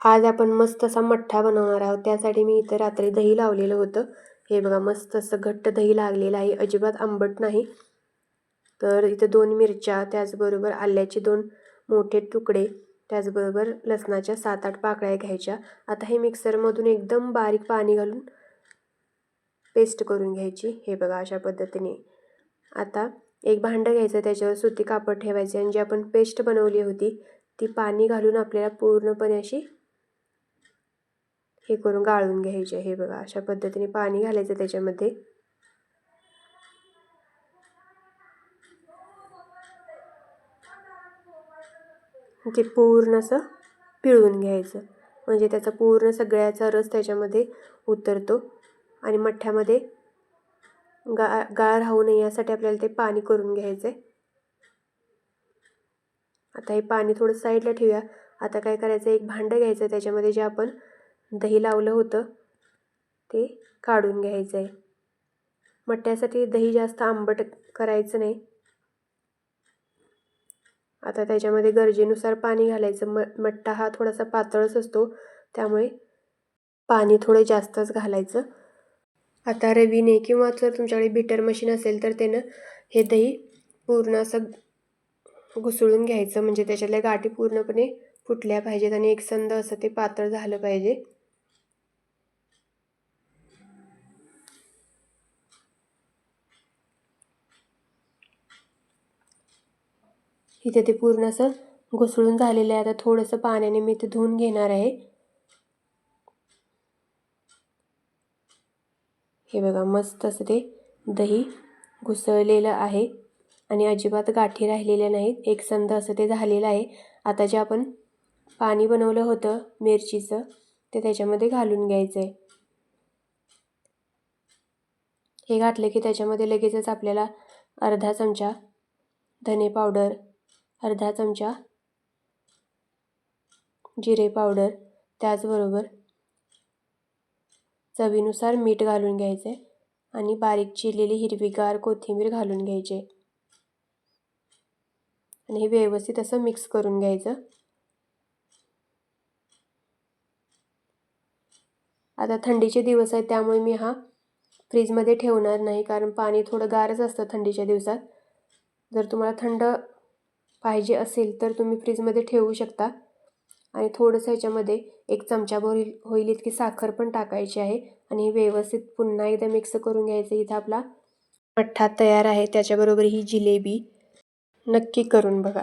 आज आपण मस्त असा मठ्ठा बनवणार आहोत. त्यासाठी मी इथं रात्री दही लावलेलं होतं. हे बघा मस्त असं घट्ट दही लागलेलं आहे. अजिबात आंबट नाही. तर इथं दोन मिरच्या त्याचबरोबर आल्याचे दोन मोठे तुकडे त्याचबरोबर लसणाच्या सात आठ पाकळ्या घ्यायच्या. आता हे मिक्सरमधून एकदम बारीक पाणी घालून पेस्ट करून घ्यायची. हे बघा अशा पद्धतीने. आता एक भांडं घ्यायचं त्याच्यावर सुती कापड ठेवायचे आणि जी आपण पेस्ट बनवली होती ती पाणी घालून आपल्याला पूर्णपणे अशी हे करून गाळून घ्यायचे. हे बघा अशा पद्धतीने पाणी घालायचं त्याच्यामध्ये. म्हणजे ते पूर्ण असं पिळून घ्यायचं. म्हणजे त्याचा पूर्ण सगळ्याचा रस त्याच्यामध्ये उतरतो आणि मठ्ठ्यामध्ये गा गाळ राहू नये यासाठी आपल्याला ते पाणी करून घ्यायचं आहे आता हे पाणी थोडं साईडला ठेवूया. आता काय करायचं? एक भांडं घ्यायचं त्याच्यामध्ये जे आपण दही लावलं होतं. ते काढून घ्यायचं आहे मठ्ठ्यासाठी दही जास्त आंबट करायचं नाही. आता त्याच्यामध्ये गरजेनुसार पाणी घालायचं. म मठ्ठा हा थोडासा पातळच असतो. त्यामुळे पाणी थोडं जास्तच घालायचं. आता रवीने किंवा जर तुमच्याकडे बिटर मशीन असेल तर त्यानं हे दही पूर्ण असं घुसळून घ्यायचं. म्हणजे त्याच्यातल्या गाठी पूर्णपणे फुटल्या पाहिजेत आणि एकसंद असं ते पातळ झालं पाहिजे. इथे ते पूर्ण असं घुसळून झालेलं आहे. आता थोडंसं पाण्याने मी ते धुवून घेणार आहे. हे बघा मस्त असं ते दही घुसळलेलं आहे आणि अजिबात गाठी राहिलेल्या नाहीत. एक संद असं ते झालेलं आहे. आता जे आपण पाणी बनवलं होतं मिरचीचं ते त्याच्यामध्ये घालून घ्यायचं आहे हे घातलं की त्याच्यामध्ये लगेचच आपल्याला अर्धा चमचा धने पावडर अर्धा चमचा जिरे पावडर त्याचबरोबर चवीनुसार मीठ घालून घ्यायचे आणि बारीक चिरलेली हिरवीगार कोथिंबीर घालून घ्यायची. आणि हे व्यवस्थित असं मिक्स करून घ्यायचं. आता थंडीचे दिवस आहेत त्यामुळे मी हा फ्रीजमध्ये ठेवणार नाही कारण पाणी थोडं गारच असतं थंडीच्या दिवसात. जर तुम्हाला थंड पाहिजे असेल तर तुम्ही फ्रीजमध्ये ठेवू शकता. आणि थोडंसं ह्याच्यामध्ये एक चमचा होईल होईल इतकी साखर पण टाकायची आहे. आणि व्यवस्थित पुन्हा एकदा मिक्स करून घ्यायचं. इथं आपला मठ्ठा तयार आहे. त्याच्याबरोबर ही जिलेबी नक्की करून बघा.